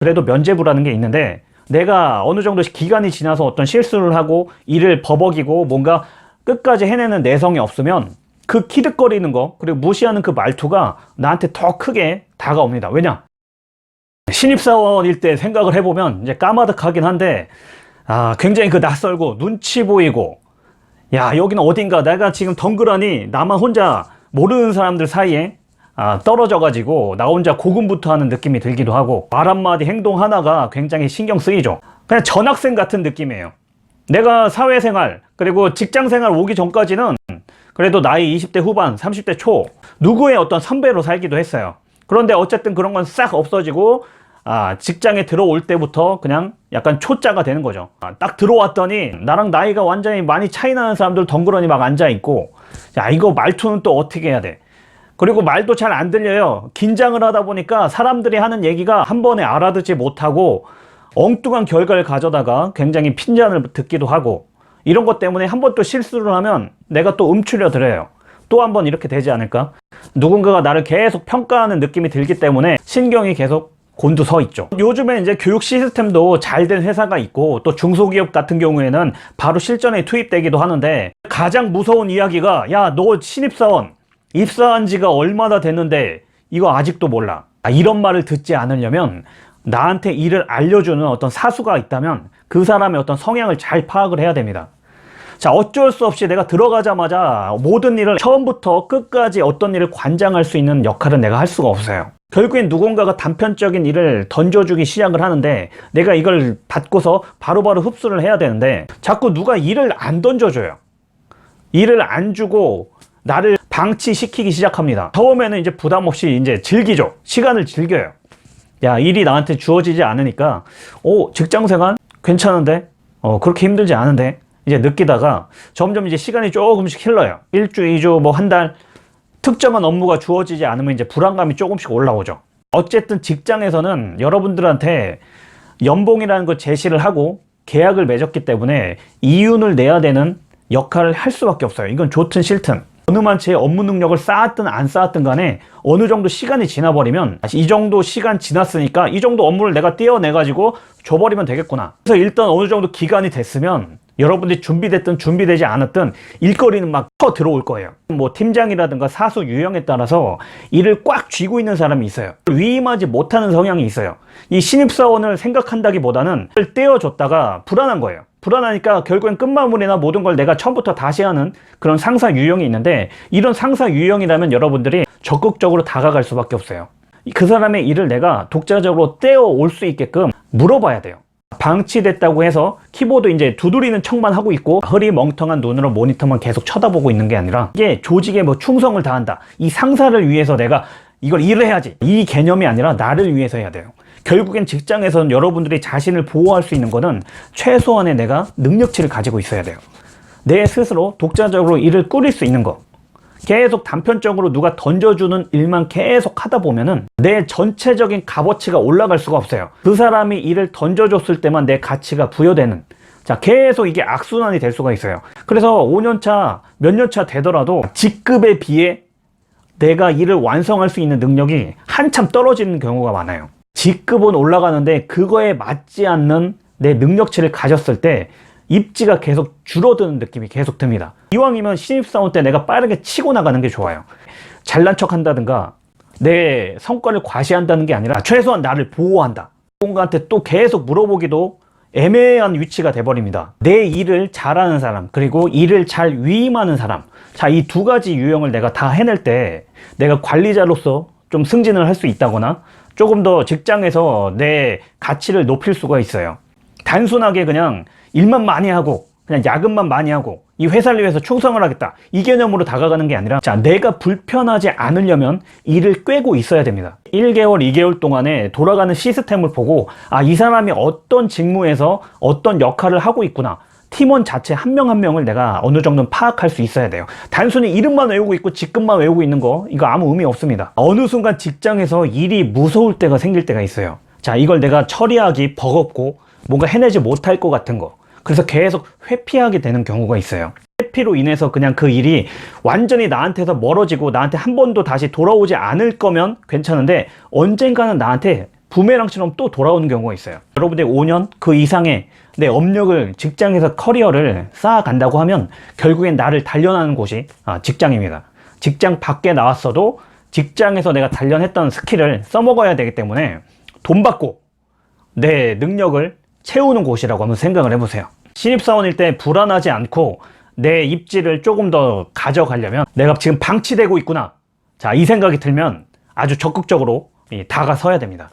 그래도 면제부라는 게 있는데 내가 어느 정도 기간이 지나서 어떤 실수를 하고 일을 버벅이고 뭔가 끝까지 해내는 내성이 없으면 그 키득거리는 거 그리고 무시하는 그 말투가 나한테 더 크게 다가옵니다. 왜냐? 신입사원일 때 생각을 해보면 이제 까마득하긴 한데 아 굉장히 그 낯설고 눈치 보이고 야 여기는 어딘가 내가 지금 덩그러니 나만 혼자 모르는 사람들 사이에 아, 떨어져가지고 나 혼자 고군부투하는 느낌이 들기도 하고 말 한마디 행동 하나가 굉장히 신경 쓰이죠 그냥 전학생 같은 느낌이에요 내가 사회생활 그리고 직장생활 오기 전까지는 그래도 나이 20대 후반 30대 초 누구의 어떤 선배로 살기도 했어요 그런데 어쨌든 그런 건 싹 없어지고 아, 직장에 들어올 때부터 그냥 약간 초짜가 되는 거죠. 아, 딱 들어왔더니 나랑 나이가 완전히 많이 차이 나는 사람들 덩그러니 막 앉아 있고, 야, 이거 말투는 또 어떻게 해야 돼? 그리고 말도 잘 안 들려요. 긴장을 하다 보니까 사람들이 하는 얘기가 한 번에 알아듣지 못하고 엉뚱한 결과를 가져다가 굉장히 핀잔을 듣기도 하고 이런 것 때문에 한 번 또 실수를 하면 내가 또 음추려 들어요. 또 한 번 이렇게 되지 않을까? 누군가가 나를 계속 평가하는 느낌이 들기 때문에 신경이 계속 곤두 서 있죠. 요즘에 이제 교육 시스템도 잘 된 회사가 있고 또 중소기업 같은 경우에는 바로 실전에 투입되기도 하는데 가장 무서운 이야기가 야, 너 신입사원 입사한 지가 얼마나 됐는데 이거 아직도 몰라. 아, 이런 말을 듣지 않으려면 나한테 일을 알려주는 어떤 사수가 있다면 그 사람의 어떤 성향을 잘 파악을 해야 됩니다. 자, 어쩔 수 없이 내가 들어가자마자 모든 일을 처음부터 끝까지 어떤 일을 관장할 수 있는 역할은 내가 할 수가 없어요. 결국엔 누군가가 단편적인 일을 던져주기 시작을 하는데 내가 이걸 받고서 바로바로 흡수를 해야 되는데 자꾸 누가 일을 안 던져줘요. 일을 안 주고 나를 방치시키기 시작합니다. 처음에는 이제 부담 없이 이제 즐기죠. 시간을 즐겨요. 야, 일이 나한테 주어지지 않으니까, 오, 직장 생활? 괜찮은데? 어, 그렇게 힘들지 않은데? 이제 느끼다가 점점 이제 시간이 조금씩 흘러요. 일주, 이주, 뭐 한 달. 특정한 업무가 주어지지 않으면 이제 불안감이 조금씩 올라오죠. 어쨌든 직장에서는 여러분들한테 연봉이라는 걸 제시를 하고 계약을 맺었기 때문에 이윤을 내야 되는 역할을 할 수밖에 없어요. 이건 좋든 싫든. 어느 만치의 업무 능력을 쌓았든 안 쌓았든 간에 어느 정도 시간이 지나버리면 이 정도 시간 지났으니까 이 정도 업무를 내가 떼어내가지고 줘버리면 되겠구나. 그래서 일단 어느 정도 기간이 됐으면 여러분들이 준비됐든 준비되지 않았든 일거리는 막터 들어올 거예요. 뭐 팀장이라든가 사수 유형에 따라서 일을 꽉 쥐고 있는 사람이 있어요. 위임하지 못하는 성향이 있어요. 이 신입사원을 생각한다기보다는 떼어줬다가 불안한 거예요. 불안하니까 결국엔 끝마무리나 모든 걸 내가 처음부터 다시 하는 그런 상사 유형이 있는데 이런 상사 유형이라면 여러분들이 적극적으로 다가갈 수밖에 없어요. 그 사람의 일을 내가 독자적으로 떼어 올 수 있게끔 물어봐야 돼요. 방치됐다고 해서 키보드 이제 두드리는 척만 하고 있고 허리 멍텅한 눈으로 모니터만 계속 쳐다보고 있는 게 아니라 이게 조직에 뭐 충성을 다한다. 이 상사를 위해서 내가 이걸 일을 해야지. 이 개념이 아니라 나를 위해서 해야 돼요. 결국엔 직장에서는 여러분들이 자신을 보호할 수 있는 거는 최소한의 내가 능력치를 가지고 있어야 돼요. 내 스스로 독자적으로 일을 꾸릴 수 있는 거. 계속 단편적으로 누가 던져주는 일만 계속 하다 보면은 내 전체적인 값어치가 올라갈 수가 없어요. 그 사람이 일을 던져줬을 때만 내 가치가 부여되는 자, 계속 이게 악순환이 될 수가 있어요. 그래서 5년차, 몇 년 차 되더라도 직급에 비해 내가 일을 완성할 수 있는 능력이 한참 떨어지는 경우가 많아요. 직급은 올라가는데 그거에 맞지 않는 내 능력치를 가졌을 때 입지가 계속 줄어드는 느낌이 계속 듭니다. 이왕이면 신입사원 때 내가 빠르게 치고 나가는 게 좋아요. 잘난 척 한다든가 내 성과를 과시한다는 게 아니라 최소한 나를 보호한다. 누군가한테 또 계속 물어보기도 애매한 위치가 돼버립니다. 내 일을 잘하는 사람, 그리고 일을 잘 위임하는 사람. 자, 이 두 가지 유형을 내가 다 해낼 때 내가 관리자로서 좀 승진을 할 수 있다거나 조금 더 직장에서 내 가치를 높일 수가 있어요. 단순하게 그냥 일만 많이 하고 그냥 야근만 많이 하고 이 회사를 위해서 충성을 하겠다. 이 개념으로 다가가는 게 아니라 자 내가 불편하지 않으려면 일을 꿰고 있어야 됩니다. 1개월 2개월 동안에 돌아가는 시스템을 보고 아 이 사람이 어떤 직무에서 어떤 역할을 하고 있구나 팀원 자체 한 명 한 명을 내가 어느 정도는 파악할 수 있어야 돼요. 단순히 이름만 외우고 있고 직급만 외우고 있는 거 이거 아무 의미 없습니다. 어느 순간 직장에서 일이 무서울 때가 생길 때가 있어요. 자, 이걸 내가 처리하기 버겁고 뭔가 해내지 못할 것 같은 거. 그래서 계속 회피하게 되는 경우가 있어요. 회피로 인해서 그냥 그 일이 완전히 나한테서 멀어지고 나한테 한 번도 다시 돌아오지 않을 거면 괜찮은데 언젠가는 나한테 부메랑처럼 또 돌아오는 경우가 있어요. 여러분들이 5년 그 이상의 내 업력을 직장에서 커리어를 쌓아간다고 하면 결국엔 나를 단련하는 곳이 아, 직장입니다. 직장 밖에 나왔어도 직장에서 내가 단련했던 스킬을 써먹어야 되기 때문에 돈 받고 내 능력을 채우는 곳이라고 한번 생각을 해보세요. 신입사원일 때 불안하지 않고 내 입지를 조금 더 가져가려면 내가 지금 방치되고 있구나. 자, 이 생각이 들면 아주 적극적으로 이, 다가서야 됩니다.